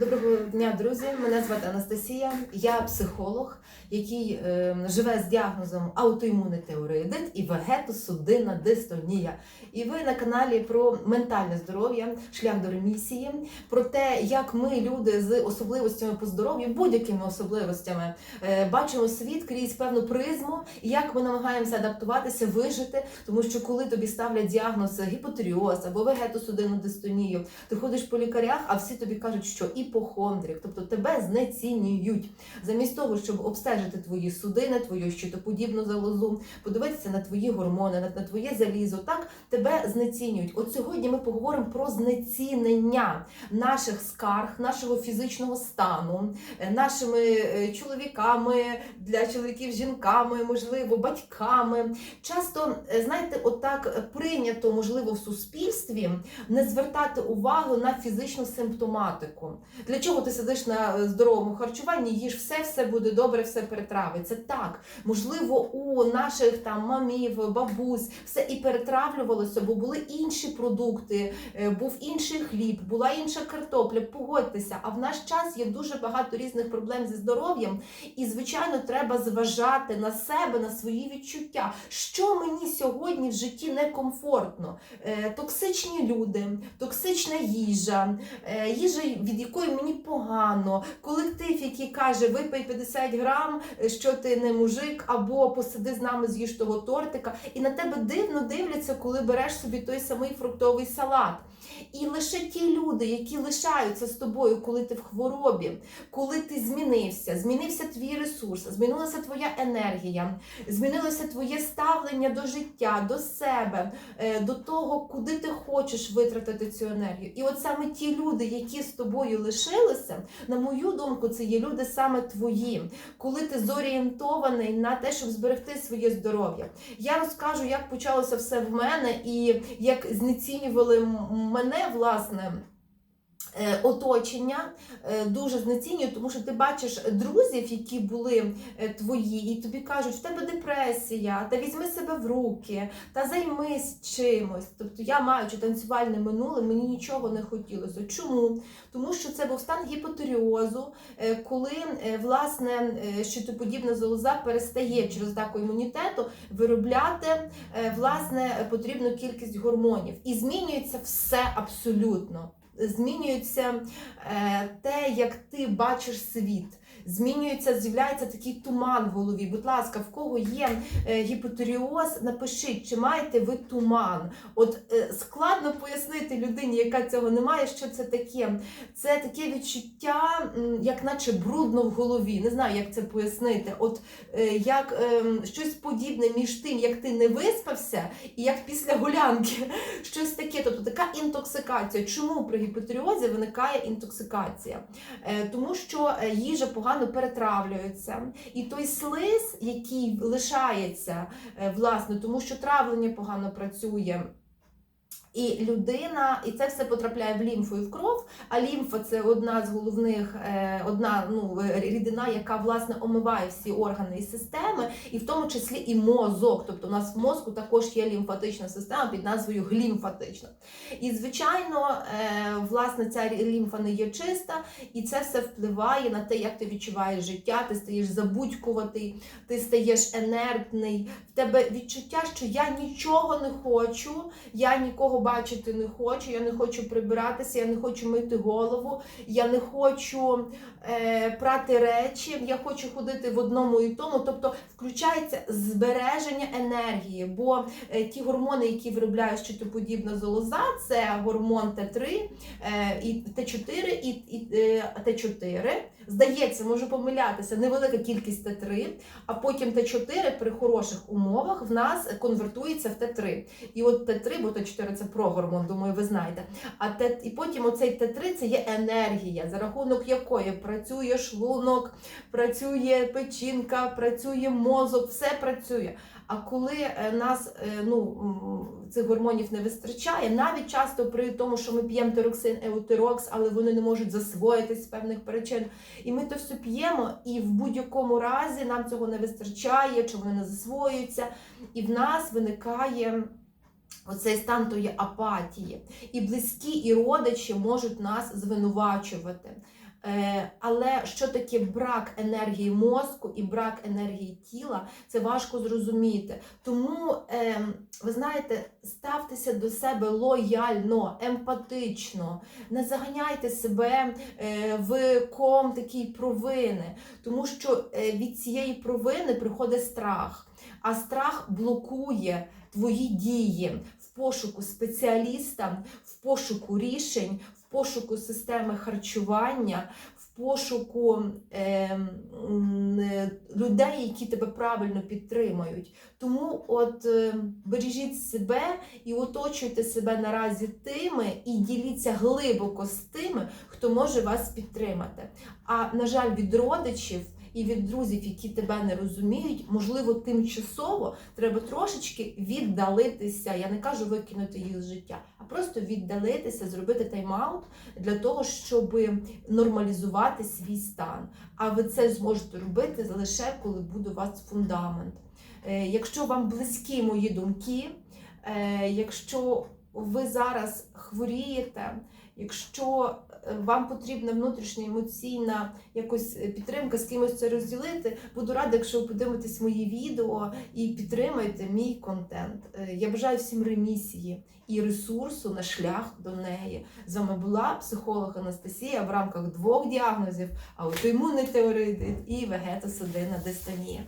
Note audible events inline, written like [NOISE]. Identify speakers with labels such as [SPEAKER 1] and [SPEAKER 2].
[SPEAKER 1] Доброго дня, друзі! Мене звати Анастасія. Я психолог, який е, живе з діагнозом аутоімунний теореїдит і вегетосудинна дистонія. І ви на каналі про ментальне здоров'я, шлях до ремісії, про те, як ми, люди з особливостями по здоров'ю, будь-якими особливостями, е, бачимо світ крізь певну призму, і як ми намагаємося адаптуватися, вижити, тому що коли тобі ставлять діагноз гіпотеріоз або вегетосудинну дистонію, ти ходиш по лікарях, а всі тобі кажуть, що іпохондрик, тобто тебе знецінюють. Замість того, щоб обстежити твої судини, твою щитоподібну залозу, подивитися на твої гормони, на, на твоє залізо, так тебе знецінюють. От сьогодні ми поговоримо про знецінення наших скарг, нашого фізичного стану, е, нашими е, чоловіками, для чоловіків жінками, можливо, батьками. Часто, е, знаєте, отак прийнято, можливо, в суспільстві не звертати увагу на фізичну симптоматику. Для чого ти сидиш на е, здоровому харчуванні, їж все, все буде добре, все перетравиться. Так, можливо, у наших там мамів, бабусь все і перетравлювалося, бо були інші продукти, е, був інший хліб, була інша картопля. Погодьтеся, а в наш час є дуже багато різних проблем зі здоров'ям, і звичайно, треба зважати на себе, на свої відчуття. Що мені сьогодні в житті некомфортно? Е, Токсичні люди, токсична їжа, їжа, від якої мені погано, колектив, який каже, випий 50 грам, е, що ти не мужик, або посиди з нами, з'їж того тортика. І на тебе дивно дивляться, коли береш собі той самий фруктовий салат. І лише ті люди, які лишаються з тобою, коли ти в хворобі, коли ти змінився, змінився твій ресурс, змінилася твоя енергія, змінилося твоє ставлення до життя, до себе, е, до того, куди ти хочеш витратити цю енергію. І от саме ті люди, які з тобою лишилися, на мою думку, це є люди саме твої, коли ти зорієнтований на те, щоб зберегти своє здоров'я. Я розкажу, як почалося все в мене і як знецінювали мене, власне. Е, Оточення е, дуже знецінює, тому що ти бачиш друзів, які були е, твої, і тобі кажуть, в тебе депресія, та візьми себе в руки, та займись чимось. Тобто я маючи танцювальне минуле, мені нічого не хотілося. Чому? Тому що це був стан гіпотеріозу, коли власне щитоподібна залоза перестає через атаку імунітету виробляти власне потрібну кількість гормонів. І змінюється все абсолютно. Змінюється е, те, як ти бачиш світ. Змінюється, з'являється такий туман в голові. Будь ласка, в кого є е, гіпотеріоз, напишіть, чи маєте ви туман. От е, складно пояснити людині, яка цього не має, що це таке. Це таке відчуття, як наче брудно в голові. Не знаю, як це пояснити. От е, як е, щось подібне між тим, як ти не виспався, і як після гулянки. [LAUGHS] Щось таке. Тобто така інтоксикація. Чому при гіпотеріозі виникає інтоксикація? Тому що їжа погано перетравлюється, і той слиз, який лишається, е, власне, тому що травлення погано працює. І людина, і це все потрапляє в лімфу і в кров. А лімфа це одна з головних, е, одна ну, е, рідина, яка власне омиває всі органи і системи, і в тому числі і мозок. Тобто у нас в мозку також є лімфатична система під назвою глімфатична. І звичайно, е, власне, ця лімфа не є чиста, і це все впливає на те, як ти відчуваєш життя, ти стаєш забудькуватий, ти стаєш енергний. В тебе відчуття, що я нічого не хочу, я нікого бачити не хочу, я не хочу прибиратися, я не хочу мити голову, я не хочу е, прати речі, я хочу ходити в одному і тому. Тобто включається збереження енергії, бо е, ті гормони, які виробляє щитоподібна залоза, це гормон Т3 е, і Т4 і, і е, Т4. Здається, можу помилятися, невелика кількість Т3, а потім Т4 при хороших умовах в нас конвертується в Т3. І от Т3, бо Т4 це прогормон, думаю, ви знаєте. А Т, і потім оцей Т3 це є енергія, за рахунок якої працює шлунок, працює печінка, працює мозок, все працює. А коли е, нас е, ну, цих гормонів не вистачає, навіть часто при тому, що ми п'ємо тироксин, еутерокс, але вони не можуть засвоїтись з певних причин, і ми то все п'ємо, і в будь-якому разі нам цього не вистачає, чи вони не засвоюються, і в нас виникає. Оцей стан тої апатії. І близькі, і родичі можуть нас звинувачувати. Е, Але що таке брак енергії мозку і брак енергії тіла, це важко зрозуміти. Тому, е, ви знаєте, ставтеся до себе лояльно, емпатично, не заганяйте себе е, в ком такій провини, тому що е, від цієї провини приходить страх, а страх блокує твої дії пошуку спеціаліста, в пошуку рішень, в пошуку системи харчування, в пошуку е, е, людей, які тебе правильно підтримають. Тому от е, бережіть себе і оточуйте себе наразі тими і діліться глибоко з тими, хто може вас підтримати. А на жаль, від родичів. І від друзів, які тебе не розуміють, можливо, тимчасово треба трошечки віддалитися. Я не кажу викинути їх з життя, а просто віддалитися, зробити тайм-аут для того, щоб нормалізувати свій стан. А ви це зможете робити лише коли буде у вас фундамент. Е, Якщо вам близькі мої думки, е, якщо ви зараз хворієте, якщо е, вам потрібна внутрішня емоційна якось е, підтримка, з кимось це розділити, буду рада, якщо ви подивитесь мої відео і підтримаєте мій контент. Е, Я бажаю всім ремісії і ресурсу на шлях до неї. З вами була психолог Анастасія в рамках двох діагнозів: аутоімунний теоридит і вегетосудинна дистонія.